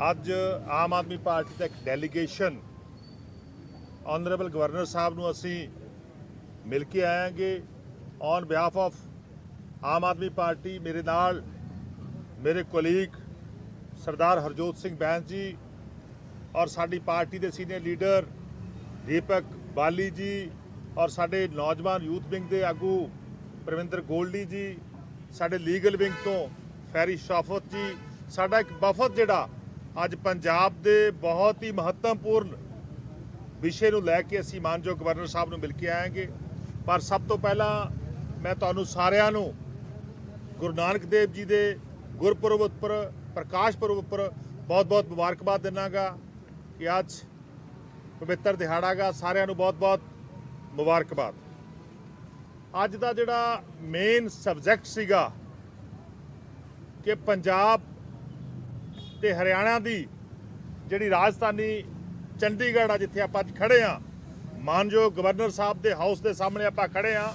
ਅੱਜ ਆਮ ਆਦਮੀ ਪਾਰਟੀ ਦਾ ਇੱਕ delegation honourable governor ਸਾਹਿਬ ਨੂੰ ਅਸੀਂ ਮਿਲ ਕੇ ਆਏਗੇ on behalf of Aam Aadmi party, ਮੇਰੇ ਨਾਲ ਮੇਰੇ ਕੋਲੀਗ ਸਰਦਾਰ ਹਰਜੋਤ ਸਿੰਘ ਬੈਂਸ ਜੀ ਔਰ ਸਾਡੀ ਪਾਰਟੀ ਦੇ ਸੀਨੀਅਰ ਲੀਡਰ ਦੀਪਕ ਬਾਲੀ ਜੀ ਔਰ ਸਾਡੇ ਨੌਜਵਾਨ ਯੂਥ ਵਿੰਗ ਦੇ ਆਗੂ ਪ੍ਰਵਿੰਦਰ ਗੋਲਡੀ ਜੀ, ਸਾਡੇ ਲੀਗਲ ਵਿੰਗ ਤੋਂ ਫੈਰੀ ਸ਼ਾਫਤ ਜੀ, ਸਾਡਾ ਇੱਕ ਵਫਦ ਜਿਹੜਾ ਅੱਜ ਪੰਜਾਬ ਦੇ ਬਹੁਤ ਹੀ ਮਹੱਤਵਪੂਰਨ ਵਿਸ਼ੇ ਨੂੰ ਲੈ ਕੇ ਅਸੀਂ ਮਾਨਯੋਗ ਗਵਰਨਰ ਸਾਹਿਬ ਨੂੰ ਮਿਲ ਕੇ ਆਏਗੇ ਪਰ ਸਭ ਤੋਂ ਪਹਿਲਾਂ ਮੈਂ ਤੁਹਾਨੂੰ ਸਾਰਿਆਂ ਨੂੰ ਗੁਰੂ ਨਾਨਕ ਦੇਵ ਜੀ ਦੇ ਗੁਰਪੁਰਬ ਉੱਪਰ, ਪ੍ਰਕਾਸ਼ ਪੁਰਬ ਉੱਪਰ ਬਹੁਤ-ਬਹੁਤ ਮੁਬਾਰਕਬਾਦ ਦਿਨਾਗਾ ਕਿ ਅੱਜ ਪਵਿੱਤਰ ਦਿਹਾੜਾ ਗਾ। ਸਾਰਿਆਂ ਨੂੰ ਬਹੁਤ-ਬਹੁਤ ਮੁਬਾਰਕਬਾਦ। ਅੱਜ ਦਾ ਜਿਹੜਾ ਮੇਨ ਸਬਜੈਕਟ ਸੀਗਾ ਕਿ ਪੰਜਾਬ ਤੇ ਹਰਿਆਣਾ ਦੀ ਜਿਹੜੀ ਰਾਜਧਾਨੀ ਚੰਡੀਗੜ੍ਹ ਆ, ਜਿੱਥੇ ਆਪਾਂ ਅੱਜ ਖੜੇ ਆ, ਮਾਨਯੋਗ ਗਵਰਨਰ ਸਾਹਿਬ ਦੇ ਹਾਊਸ ਦੇ ਸਾਹਮਣੇ ਆਪਾਂ ਖੜੇ ਆ,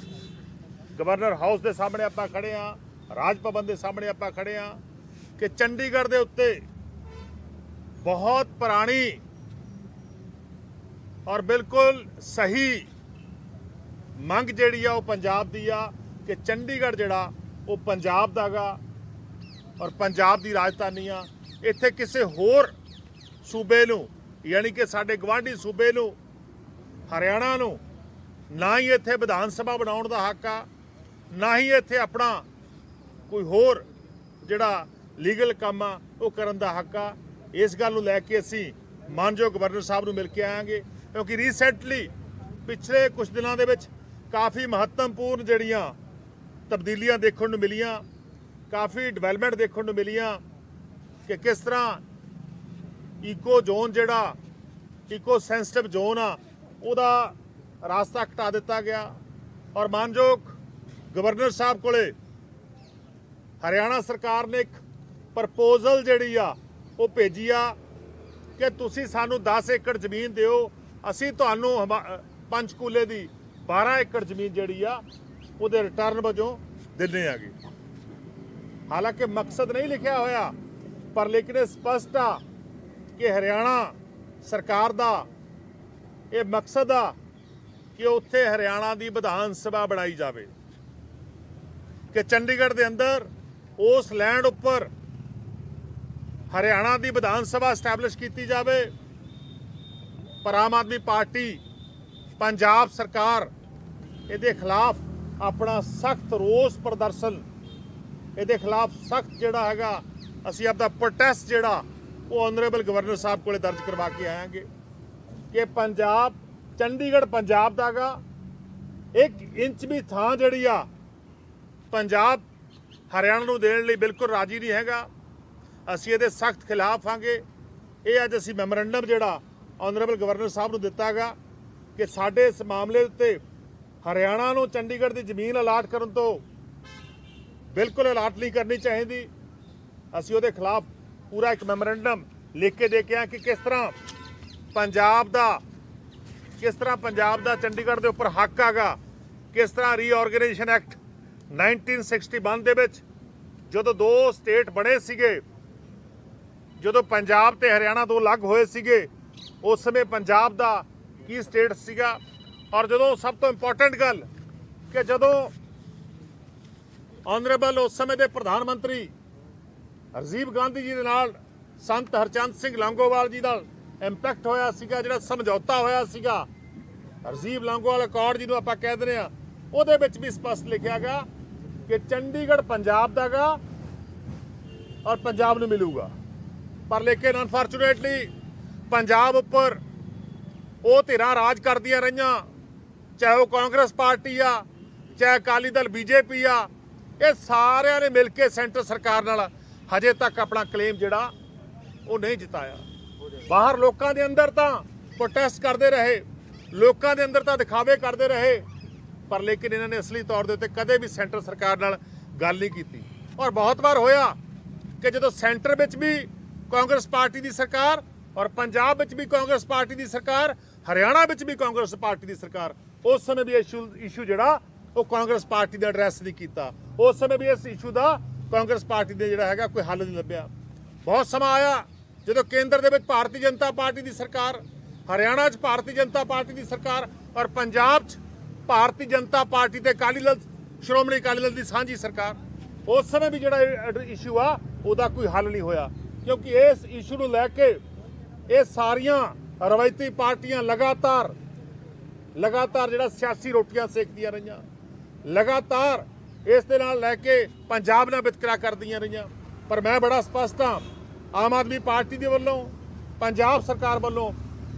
ਗਵਰਨਰ ਹਾਊਸ ਦੇ ਸਾਹਮਣੇ ਆਪਾਂ ਖੜੇ ਆ, ਰਾਜ ਭਵਨ ਦੇ ਸਾਹਮਣੇ ਆਪਾਂ ਖੜੇ ਆ, ਕਿ ਚੰਡੀਗੜ੍ਹ ਦੇ ਉੱਤੇ ਬਹੁਤ ਪੁਰਾਣੀ ਔਰ ਬਿਲਕੁਲ ਸਹੀ ਮੰਗ ਜਿਹੜੀ ਆ ਉਹ ਪੰਜਾਬ ਦੀ ਆ, ਕਿ ਚੰਡੀਗੜ੍ਹ ਜਿਹੜਾ ਉਹ ਪੰਜਾਬ ਦਾਗਾ ਔਰ ਪੰਜਾਬ ਦੀ ਰਾਜਧਾਨੀ ਆ ਇੱਥੇ ਕਿਸੇ ਹੋਰ ਸੂਬੇ ਨੂੰ, ਯਾਨੀ ਕਿ ਸਾਡੇ ਗਵਾਂਢੀ ਸੂਬੇ ਨੂੰ, ਹਰਿਆਣਾ ਨੂੰ, ਨਾ ਹੀ ਇੱਥੇ ਵਿਧਾਨ ਸਭਾ ਬਣਾਉਣ ਦਾ ਹੱਕ ਆ, ਨਾ ਹੀ ਇੱਥੇ ਆਪਣਾ ਕੋਈ ਹੋਰ ਜਿਹੜਾ ਲੀਗਲ ਕੰਮ ਆ, ਉਹ ਕਰਨ ਦਾ ਹੱਕ ਆ। ਇਸ ਗੱਲ ਨੂੰ ਲੈ ਕੇ ਅਸੀਂ ਮਾਨਯੋਗ ਗਵਰਨਰ ਸਾਹਿਬ ਨੂੰ ਮਿਲ ਕੇ ਆਵਾਂਗੇ ਕਿਉਂਕਿ ਰੀਸੈਂਟਲੀ ਪਿਛਲੇ ਕੁਝ ਦਿਨਾਂ ਦੇ ਵਿੱਚ ਕਾਫੀ ਮਹੱਤਵਪੂਰਨ ਜਿਹੜੀਆਂ ਤਬਦੀਲੀਆਂ ਦੇਖਣ ਨੂੰ ਮਿਲੀਆਂ, ਕਾਫੀ ਡਿਵੈਲਪਮੈਂਟ ਦੇਖਣ ਨੂੰ ਮਿਲੀਆਂ ਕਿ ਕਿਸ ਤਰ੍ਹਾਂ ਈਕੋ ਜ਼ੋਨ ਜਿਹੜਾ ਈਕੋ ਸੈਂਸਿਟਿਵ ਜ਼ੋਨ ਆ, ਉਹਦਾ ਰਾਸਤਾ ਘਟਾ ਦਿੱਤਾ ਗਿਆ। ਔਰ ਮਾਨਯੋਗ ਗਵਰਨਰ ਸਾਹਿਬ ਕੋਲੇ ਹਰਿਆਣਾ ਸਰਕਾਰ ਨੇ ਇੱਕ ਪ੍ਰਪੋਜ਼ਲ ਜਿਹੜੀ ਆ, ਉਹ ਭੇਜੀ ਆ ਕਿ ਤੁਸੀਂ ਸਾਨੂੰ 10 ਏਕੜ ਜ਼ਮੀਨ ਦਿਓ। ਅਸੀਂ ਤੁਹਾਨੂੰ ਹਮਾ- ਪੰਚਕੂਲੇ ਦੀ 12 ਏਕੜ ਜ਼ਮੀਨ ਜਿਹੜੀ ਆ, ਉਹਦੇ ਰਿਟਰਨ ਵਜੋਂ ਦਿੰਨੇ ਆਗੇ। ਹਾਲਾਂਕਿ ਮਕਸਦ ਨਹੀਂ ਲਿਖਿਆ ਹੋਇਆ ਪਰ ਲੇਕਿਨ ਇਹ ਸਪਸ਼ਟ ਆ ਕਿ ਹਰਿਆਣਾ ਸਰਕਾਰ ਦਾ ਇਹ ਮਕਸਦ ਆ ਕਿ ਉੱਥੇ ਹਰਿਆਣਾ ਦੀ ਵਿਧਾਨ ਸਭਾ ਬਣਾਈ ਜਾਵੇ। ਕਿ ਚੰਡੀਗੜ੍ਹ ਦੇ ਅੰਦਰ ਉਸ ਲੈਂਡ ਉੱਪਰ ਹਰਿਆਣਾ ਦੀ ਵਿਧਾਨ ਸਭਾ ਸਟੈਬਲਿਸ਼ ਕੀਤੀ ਜਾਵੇ। ਪਰ ਆਮ ਆਦਮੀ ਪਾਰਟੀ, ਪੰਜਾਬ ਸਰਕਾਰ ਇਹਦੇ ਖਿਲਾਫ ਆਪਣਾ ਸਖਤ ਰੋਸ ਪ੍ਰਦਰਸ਼ਨ, ਇਹਦੇ ਖਿਲਾਫ ਸਖਤ ਜਿਹੜਾ ਹੈਗਾ ਅਸੀਂ ਆਪਦਾ ਪ੍ਰੋਟੈਸਟ ਜਿਹੜਾ, ਉਹ ਆਨਰੇਬਲ ਗਵਰਨਰ ਸਾਹਿਬ ਕੋਲੇ ਦਰਜ ਕਰਵਾ ਕੇ ਆਵਾਂਗੇ ਕਿ ਪੰਜਾਬ, ਚੰਡੀਗੜ੍ਹ ਪੰਜਾਬ ਦਾਗਾ, ਇੱਕ ਇੰਚ ਵੀ ਥਾਂ ਜਿਹੜੀ ਆ, ਪੰਜਾਬ ਹਰਿਆਣਾ ਨੂੰ ਦੇਣ ਲਈ ਬਿਲਕੁਲ ਰਾਜੀ ਨਹੀਂ ਹੈਗਾ। ਅਸੀਂ ਇਹਦੇ ਸਖਤ ਖਿਲਾਫ ਆਂਗੇ। ਇਹ ਅੱਜ ਅਸੀਂ ਮੈਮੋਰੈਂਡਮ ਜਿਹੜਾ ਆਨਰੇਬਲ ਗਵਰਨਰ ਸਾਹਿਬ ਨੂੰ ਦਿੱਤਾਗਾ ਕਿ ਸਾਡੇ ਇਸ ਮਾਮਲੇ ਉੱਤੇ ਹਰਿਆਣਾ ਨੂੰ ਚੰਡੀਗੜ੍ਹ ਦੀ ਜ਼ਮੀਨ ਅਲਾਟ ਕਰਨ ਤੋਂ ਬਿਲਕੁਲ ਅਲਾਟ ਨਹੀਂ ਕਰਨੀ ਚਾਹੀਦੀ। ਅਸੀਂ ਉਹਦੇ ਖਿਲਾਫ ਪੂਰਾ ਇੱਕ ਮੈਮੋਰੈਂਡਮ ਲਿਖ ਕੇ ਦੇ ਕੇ ਆ ਕਿ ਕਿਸ ਤਰ੍ਹਾਂ ਪੰਜਾਬ ਦਾ, ਕਿਸ ਤਰ੍ਹਾਂ ਪੰਜਾਬ ਦਾ ਚੰਡੀਗੜ੍ਹ ਦੇ ਉੱਪਰ ਹੱਕ ਆਗਾ ਕਿਸ ਤਰ੍ਹਾਂ ਰੀਆਰਗੇਨਾਈਜੇਸ਼ਨ ਐਕਟ 1961 ਦੇ ਵਿੱਚ ਜਦੋਂ ਦੋ ਸਟੇਟ ਬਣੇ ਸੀਗੇ, ਜਦੋਂ ਪੰਜਾਬ ਤੇ ਹਰਿਆਣਾ ਦੋ ਅਲੱਗ ਹੋਏ ਸੀਗੇ, ਉਸ ਸਮੇਂ ਪੰਜਾਬ ਦਾ ਕੀ ਸਟੇਟ ਸੀਗਾ? ਔਰ ਜਦੋਂ ਸਭ ਤੋਂ ਇੰਪੋਰਟੈਂਟ ਗੱਲ ਕਿ ਜਦੋਂ ਆਨਰੇਬਲ ਉਸ ਸਮੇਂ ਦੇ ਪ੍ਰਧਾਨ ਮੰਤਰੀ ਰਾਜੀਵ ਗਾਂਧੀ ਜੀ ਦੇ ਨਾਲ ਸੰਤ ਹਰਚੰਦ ਸਿੰਘ ਲੰਗੋਵਾਲ ਜੀ ਦਾ ਇੰਪੈਕਟ ਹੋਇਆ ਸੀਗਾ, ਜਿਹੜਾ ਸਮਝੌਤਾ ਹੋਇਆ ਸੀਗਾ। ਰਾਜੀਵ ਲੰਗੋਵਾਲ ਅਕੋਰਡ ਜਿਹਨੂੰ ਆਪਾਂ ਕਹਿ ਦਿੰਦੇ ਆ ਉਹਦੇ ਵਿੱਚ ਵੀ ਸਪਸ਼ਟ ਲਿਖਿਆ ਗਿਆ ਕਿ ਚੰਡੀਗੜ੍ਹ ਪੰਜਾਬ ਦਾਗਾ ਔਰ ਪੰਜਾਬ ਨੂੰ ਮਿਲੂਗਾ। ਪਰ ਲੇਕਿਨ ਅਨਫੋਰਚੂਨੇਟਲੀ ਪੰਜਾਬ ਉੱਪਰ ਉਹ ਧਿਰਾਂ ਰਾਜ ਕਰਦੀਆਂ ਰਹੀਆਂ, ਚਾਹੇ ਉਹ ਕਾਂਗਰਸ ਪਾਰਟੀ ਆ, ਚਾਹੇ ਅਕਾਲੀ ਦਲ ਬੀਜੇਪੀ ਆ, ਇਹ ਸਾਰਿਆਂ ਨੇ ਮਿਲ ਕੇ ਸੈਂਟਰ ਸਰਕਾਰ ਨਾਲ ਹਜੇ ਤੱਕ ਆਪਣਾ ਕਲੇਮ ਜਿਹੜਾ, ਉਹ ਨਹੀਂ ਜਿਤਾਇਆ। ਬਾਹਰ ਲੋਕਾਂ ਦੇ ਅੰਦਰ ਤਾਂ ਪ੍ਰੋਟੈਸਟ ਕਰਦੇ ਰਹੇ, ਲੋਕਾਂ ਦੇ ਅੰਦਰ ਤਾਂ ਦਿਖਾਵੇ ਕਰਦੇ ਰਹੇ, ਪਰ ਲੇਕਿਨ ਇਹਨਾਂ ਨੇ ਅਸਲੀ ਤੌਰ ਦੇ ਉੱਤੇ ਕਦੇ ਵੀ ਸੈਂਟਰ ਸਰਕਾਰ ਨਾਲ ਗੱਲ ਨਹੀਂ ਕੀਤੀ। ਔਰ ਬਹੁਤ ਵਾਰ ਹੋਇਆ ਕਿ ਜਦੋਂ ਸੈਂਟਰ ਵਿੱਚ ਵੀ ਕਾਂਗਰਸ ਪਾਰਟੀ ਦੀ ਸਰਕਾਰ ਔਰ ਪੰਜਾਬ ਵਿੱਚ ਵੀ ਕਾਂਗਰਸ ਪਾਰਟੀ ਦੀ ਸਰਕਾਰ, ਹਰਿਆਣਾ ਵਿੱਚ ਵੀ ਕਾਂਗਰਸ ਪਾਰਟੀ ਦੀ ਸਰਕਾਰ, ਉਸ ਸਮੇਂ ਵੀ ਇਸ਼ੂ ਇਸ਼ੂ ਜਿਹੜਾ, ਉਹ ਕਾਂਗਰਸ ਪਾਰਟੀ ਦਾ ਐਡਰੈਸ ਨਹੀਂ ਕੀਤਾ। ਉਸ ਸਮੇਂ ਵੀ ਇਸ ਇਸ਼ੂ ਦਾ ਕਾਂਗਰਸ ਪਾਰਟੀ ਦੇ ਜਿਹੜਾ ਹੈਗਾ ਕੋਈ ਹੱਲ ਨਹੀਂ ਲੱਭਿਆ। ਬਹੁਤ ਸਮਾਂ ਆਇਆ ਜਦੋਂ ਕੇਂਦਰ ਦੇ ਵਿੱਚ ਭਾਰਤੀ ਜਨਤਾ ਪਾਰਟੀ ਦੀ ਸਰਕਾਰ, ਹਰਿਆਣਾ 'ਚ ਭਾਰਤੀ ਜਨਤਾ ਪਾਰਟੀ ਦੀ ਸਰਕਾਰ ਔਰ ਪੰਜਾਬ 'ਚ ਭਾਰਤੀ ਜਨਤਾ ਪਾਰਟੀ ਤੇ ਅਕਾਲੀ ਦਲ, ਸ਼੍ਰੋਮਣੀ ਅਕਾਲੀ ਦਲ ਦੀ ਸਾਂਝੀ ਸਰਕਾਰ, ਉਸ ਸਮੇਂ ਵੀ ਜਿਹੜਾ ਇਸ਼ੂ ਆ, ਉਹਦਾ ਕੋਈ ਹੱਲ ਨਹੀਂ ਹੋਇਆ। ਕਿਉਂਕਿ ਇਸ ਇਸ਼ੂ ਨੂੰ ਲੈ ਕੇ ਇਹ ਸਾਰੀਆਂ ਰਵਾਇਤੀ ਪਾਰਟੀਆਂ ਲਗਾਤਾਰ ਲਗਾਤਾਰ ਜਿਹੜਾ ਸਿਆਸੀ ਰੋਟੀਆਂ ਸੇਕਦੀਆਂ ਰਹੀਆਂ। ਲਗਾਤਾਰ ਇਸ ਦੇ ਨਾਲ ਲੈ ਕੇ ਪੰਜਾਬ ਨਾਲ ਵਿਤਕਰਾ ਕਰਦੀਆਂ ਰਹੀਆਂ। ਪਰ ਮੈਂ ਬੜਾ ਸਪਸ਼ਟ ਹਾਂ, ਆਮ ਆਦਮੀ ਪਾਰਟੀ ਦੇ ਵੱਲੋਂ, ਪੰਜਾਬ ਸਰਕਾਰ ਵੱਲੋਂ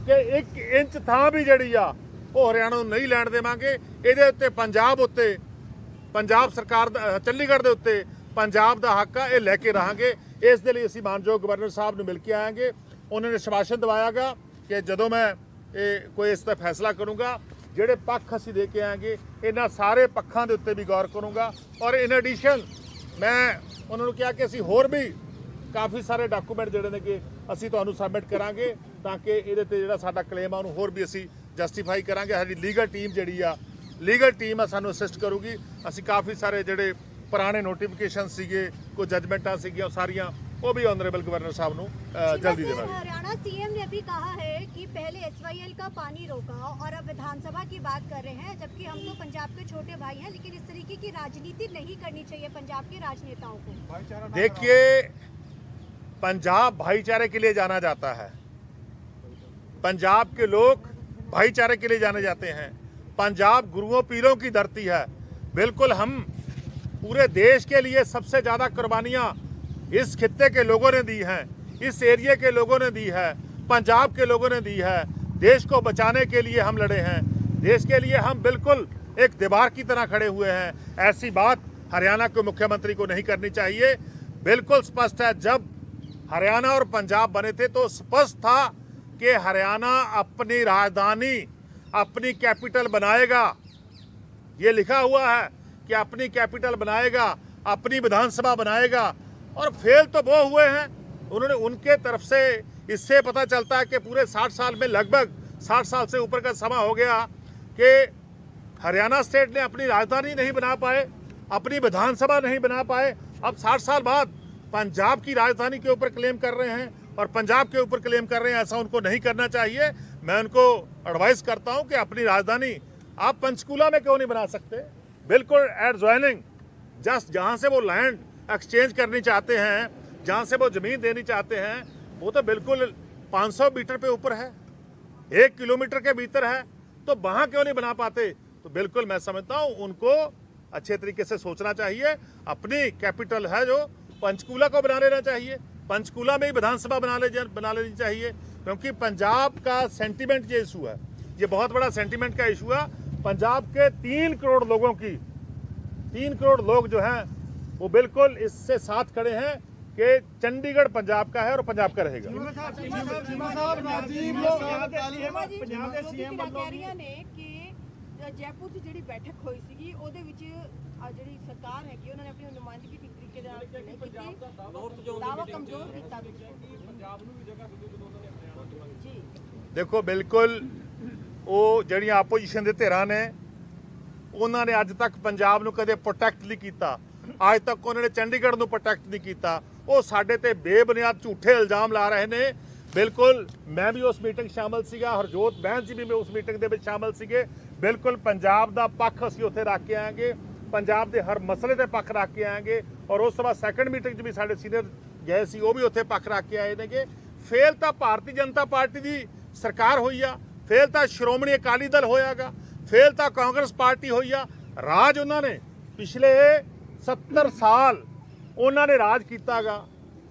ਕਿ 1 ਇੰਚ ਥਾਂ ਵੀ ਜਿਹੜੀ ਆ, ਉਹ ਹਰਿਆਣਾ ਨੂੰ ਨਹੀਂ ਲੈਣ ਦੇਵਾਂਗੇ। ਇਹਦੇ ਉੱਤੇ ਪੰਜਾਬ ਉੱਤੇ, ਪੰਜਾਬ ਸਰਕਾਰ ਦਾ ਚੰਡੀਗੜ੍ਹ ਦੇ ਉੱਤੇ ਪੰਜਾਬ ਦਾ ਹੱਕ ਆ, ਇਹ ਲੈ ਕੇ ਰਹਾਂਗੇ। ਇਸ ਦੇ ਲਈ ਅਸੀਂ ਮਾਨਯੋਗ ਗਵਰਨਰ ਸਾਹਿਬ ਨੂੰ ਮਿਲ ਕੇ ਆਵਾਂਗੇ ਉਹਨਾਂ ਨੇ ਸ਼ਵਾਸ਼ਨ ਦਿਵਾਇਆਗਾ ਕਿ ਜਦੋਂ ਮੈਂ ਇਹ ਕੋਈ ਇਸ ਦਾ ਫੈਸਲਾ ਕਰੂੰਗਾ ਜਿਹੜੇ ਪੱਖ ਅਸੀਂ ਦੇ ਕੇ ਆਵਾਂਗੇ, ਇਹਨਾਂ ਸਾਰੇ ਪੱਖਾਂ ਦੇ ਉੱਤੇ ਵੀ ਗੌਰ ਕਰੂੰਗਾ। ਔਰ ਇਨ ਐਡੀਸ਼ਨ ਮੈਂ ਉਹਨਾਂ ਨੂੰ ਕਿਹਾ ਕਿ ਅਸੀਂ ਹੋਰ ਵੀ ਕਾਫੀ ਸਾਰੇ ਡਾਕੂਮੈਂਟ ਜਿਹੜੇ ਨੇ ਕਿ ਅਸੀਂ ਤੁਹਾਨੂੰ ਸਬਮਿਟ ਕਰਾਂਗੇ ਤਾਂ ਕਿ ਇਹਦੇ ਤੇ ਜਿਹੜਾ ਸਾਡਾ ਕਲੇਮ ਆ, ਉਹਨੂੰ ਹੋਰ ਵੀ ਅਸੀਂ ਜਸਟੀਫਾਈ ਕਰਾਂਗੇ। ਸਾਡੀ ਲੀਗਲ ਟੀਮ ਜਿਹੜੀ ਆ ਲੀਗਲ ਟੀਮ ਆ ਸਾਨੂੰ ਅਸਿਸਟ ਕਰੂਗੀ। ਅਸੀਂ ਕਾਫੀ ਸਾਰੇ ਜਿਹੜੇ ਪੁਰਾਣੇ ਨੋਟੀਫਿਕੇਸ਼ਨ ਸੀਗੇ, ਕੋਈ ਜਜਮੈਂਟਾਂ ਸੀਗੀਆਂ, ਉਹ ਸਾਰੀਆਂ ਉਹ ਵੀ ਆਨਰੇਬਲ ਗਵਰਨਰ ਸਾਹਿਬ ਨੂੰ ਅ, ਜਲਦੀ वैसे ਦੇਵਾਂਗੇ हरियाणा सीएम ने भी कहा है कि पहले एसवाईएल का पानी रोका और अब विधानसभा की बात कर रहे हैं जबकि हम तो पंजाब के छोटे भाई हैं लेकिन इस तरीके की राजनीति नहीं करनी चाहिए पंजाब के राजनेताओं को देखिए पंजाब भाईचारे के लिए जाना जाता है पंजाब के लोग भाईचारे के लिए जाने जाते हैं पंजाब गुरुओं पीरों की धरती है बिल्कुल हम पूरे देश के लिए सबसे ज़्यादा कुर्बानियाँ इस खित्ते के लोगों ने दी है, इस एरिया के लोगों ने दी है, पंजाब के लोगों ने दी है। देश को बचाने के लिए हम लड़े हैं। देश के लिए हम बिल्कुल एक दीवार की तरह खड़े हुए हैं। ऐसी बात हरियाणा के मुख्यमंत्री को नहीं करनी चाहिए। बिल्कुल स्पष्ट है, जब हरियाणा और पंजाब बने थे तो स्पष्ट था कि हरियाणा अपनी राजधानी, अपनी कैपिटल बनाएगा। ये लिखा हुआ है कि अपनी कैपिटल बनाएगा, अपनी विधानसभा बनाएगा और फेल तो वो हुए हैं। उन्होंने उनके तरफ़ से इससे पता चलता है कि पूरे 60 साल में लगभग 60 साल से ऊपर का समय हो गया कि हरियाणा स्टेट ने अपनी राजधानी नहीं बना पाए, अपनी विधानसभा नहीं बना पाए। अब 60 साल बाद पंजाब की राजधानी के ऊपर क्लेम कर रहे हैं और पंजाब के ऊपर क्लेम कर रहे हैं, ऐसा उनको नहीं करना चाहिए। मैं उनको एडवाइस करता हूँ कि अपनी राजधानी आप पंचकूला में क्यों नहीं बना सकते? बिल्कुल एट ज्वाइनिंग जस्ट जहाँ से वो लैंड एक्सचेंज करनी चाहते हैं, जहाँ से वो ज़मीन देनी चाहते हैं, वो तो बिल्कुल 500 मीटर पे ऊपर है। एक किलोमीटर के भीतर है तो वहाँ क्यों नहीं बना पाते? तो बिल्कुल मैं समझता हूँ उनको अच्छे तरीके से सोचना चाहिए। अपनी कैपिटल है जो, पंचकूला को बना लेना चाहिए। पंचकूला में ही विधानसभा बना ले, बना लेनी चाहिए, क्योंकि पंजाब का सेंटीमेंट ये इशू है। ये बहुत बड़ा सेंटीमेंट का इशू है। पंजाब के तीन करोड़ लोगों की, तीन करोड़ लोग जो हैं वो बिल्कुल इससे साथ खड़े हैं कि चंडीगढ़ पंजाब का है और पंजाब का रहेगा ਪੰਜਾਬ ਦੇ ਸੀਐਮ ਵੱਲੋਂ ਕਹਿ ਰਹੀਆਂ ਨੇ ਕਿ ਅ, ਜੈਪੁਰ 'ਚ ਜਿਹੜੀ ਬੈਠਕ ਹੋਈ ਸੀਗੀ ਉਹਦੇ ਵਿੱਚ ਅ, ਜਿਹੜੀ ਸਰਕਾਰ ਹੈਗੀ ਉਹਨਾਂ ਨੇ ਆਪਣੀ ਨੁਮਾਇੰਦਗੀ ਠੀਕ ਤਰੀਕੇ ਦੇ ਨਾਲ ਨਹੀਂ ਕੀਤੀ ਦਾਵਾ ਕਮਜ਼ੋਰ ਕੀਤਾ ਪੰਜਾਬ ਨੂੰ ਵੀ ਜਗ੍ਹਾ ਜੀ ਦੇਖੋ ਬਿਲਕੁਲ ਉਹ ਜਿਹੜੀਆਂ ਆਪੋਜੀਸ਼ਨ ਦੇ ਧਿਰਾਂ ਨੇ ਉਹਨਾਂ ਨੇ ਅੱਜ ਤੱਕ ਪੰਜਾਬ ਨੂੰ ਕਦੇ ਪ੍ਰੋਟੈਕਟ ਨਹੀਂ ਕੀਤਾ ਅੱਜ ਤੱਕ ਉਹਨਾਂ ਨੇ ਚੰਡੀਗੜ੍ਹ ਨੂੰ ਪ੍ਰੋਟੈਕਟ ਨਹੀਂ ਕੀਤਾ। ਉਹ ਸਾਡੇ ਤੇ ਬੇਬੁਨਿਆਦ ਝੂਠੇ ਇਲਜ਼ਾਮ ਲਾ ਰਹੇ ਨੇ। ਬਿਲਕੁਲ, ਮੈਂ ਵੀ ਉਸ ਮੀਟਿੰਗ ਸ਼ਾਮਲ ਸੀਗਾ, ਹਰਜੋਤ ਬਹਿਨ ਜੀ ਵੀ ਮੈਂ ਉਸ ਮੀਟਿੰਗ ਦੇ ਵਿੱਚ ਸ਼ਾਮਲ ਸੀਗੇ। ਬਿਲਕੁਲ, ਪੰਜਾਬ ਦਾ ਪੱਖ ਅਸੀਂ ਉੱਥੇ ਰੱਖ ਕੇ ਆਵਾਂਗੇ ਪੰਜਾਬ ਦੇ ਹਰ ਮਸਲੇ ਤੇ ਪੱਖ ਰੱਖ ਕੇ ਆਵਾਂਗੇ ਔਰ ਉਸ ਤੋਂ ਬਾਅਦ ਸੈਕੰਡ ਮੀਟਿੰਗ 'ਚ ਵੀ ਸਾਡੇ ਸੀਨੀਅਰ ਗਏ ਸੀ, ਉਹ ਵੀ ਉੱਥੇ ਪੱਖ ਰੱਖ ਕੇ ਆਏ ਨੇਗੇ। ਫੇਲ ਤਾਂ ਭਾਰਤੀ ਜਨਤਾ ਪਾਰਟੀ ਦੀ ਸਰਕਾਰ ਹੋਈ ਆ। ਫੇਲ ਤਾਂ ਸ਼੍ਰੋਮਣੀ ਅਕਾਲੀ ਦਲ ਹੋਇਆਗਾ। ਫੇਲ ਤਾਂ ਕਾਂਗਰਸ ਪਾਰਟੀ ਹੋਈ ਆ। ਰਾਜ ਉਹਨਾਂ ਨੇ ਪਿਛਲੇ 70 ਸਾਲ ਉਹਨਾਂ ਨੇ ਰਾਜ ਕੀਤਾਗਾ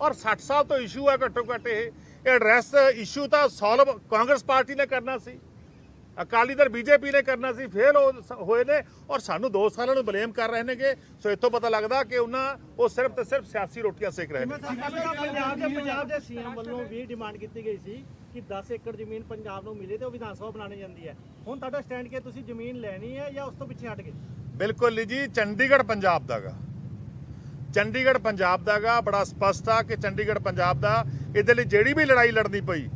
ਔਰ 60 ਸਾਲ ਤੋਂ ਇਸ਼ੂ ਹੈ ਘੱਟੋ ਘੱਟ ਇਹ। ਐਡਰੈਸ ਇਸ਼ੂ ਤਾਂ ਸੋਲਵ ਕਾਂਗਰਸ ਪਾਰਟੀ ਨੇ ਕਰਨਾ ਸੀ। ਅਕਾਲੀ ਦਲ ਬੀਜੇਪੀ ਨੇ ਕਰਨਾ ਸੀ ਫੇਲ ਹੋਏ ਨੇ ਔਰ ਸਾਨੂੰ 2 ਸਾਲਾਂ ਨੂੰ ਬਲੇਮ ਕਰ ਰਹੇ ਨੇਗੇ। ਸੋ ਇੱਥੋਂ ਪਤਾ ਲੱਗਦਾ ਕਿ ਉਹਨਾਂ ਉਹ ਸਿਰਫ ਤੇ ਸਿਰਫ ਸਿਆਸੀ ਰੋਟੀਆਂ ਸੇਕ ਰਹੇ ਨੇ। ਪੰਜਾਬ ਦੇ ਪੰਜਾਬ ਦੇ ਸੀਐਮ ਵੱਲੋਂ ਵੀ ਡਿਮਾਂਡ ਕੀਤੀ ਗਈ ਸੀ ਕਿ 10 ਏਕੜ ਜ਼ਮੀਨ ਪੰਜਾਬ ਨੂੰ ਮਿਲੇ ਤੇ ਉਹ ਵਿਧਾਨ ਸਭਾ ਬਣਾਉਣੀ ਜਾਂਦੀ ਹੈ। ਹੁਣ ਤੁਹਾਡਾ ਸਟੈਂਡ ਕਿ ਤੁਸੀਂ ਜ਼ਮੀਨ ਲੈਣੀ ਹੈ ਜਾਂ ਉਸ ਤੋਂ ਪਿੱਛੇ ਹਟ ਗਏ? ਬਿਲਕੁਲ ਜੀ ਚੰਡੀਗੜ੍ਹ ਪੰਜਾਬ ਦਾਗਾ ਚੰਡੀਗੜ੍ਹ ਪੰਜਾਬ ਦਾਗਾ ਬੜਾ ਸਪਸ਼ਟ ਆ ਕਿ ਚੰਡੀਗੜ੍ਹ ਪੰਜਾਬ ਦਾ ਇਹਦੇ ਲਈ ਜਿਹੜੀ ਵੀ ਲੜਾਈ ਲੜਨੀ ਪਈ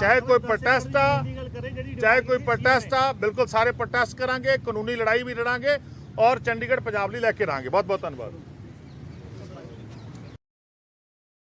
ਚਾਹੇ ਕੋਈ ਪ੍ਰੋਟੈਸਟ ਆ ਦੀ ਚਾਹੇ ਕੋਈ ਪ੍ਰੋਟੈਸਟ ਆ ਬਿਲਕੁਲ ਸਾਰੇ ਪ੍ਰੋਟੈਸਟ ਕਰਾਂਗੇ ਕਾਨੂੰਨੀ ਲੜਾਈ ਵੀ ਲੜਾਂਗੇ ਔਰ ਚੰਡੀਗੜ੍ਹ ਪੰਜਾਬ ਲਈ ਲੈ ਕੇ ਰਹਾਂਗੇ ਬਹੁਤ ਬਹੁਤ ਧੰਨਵਾਦ।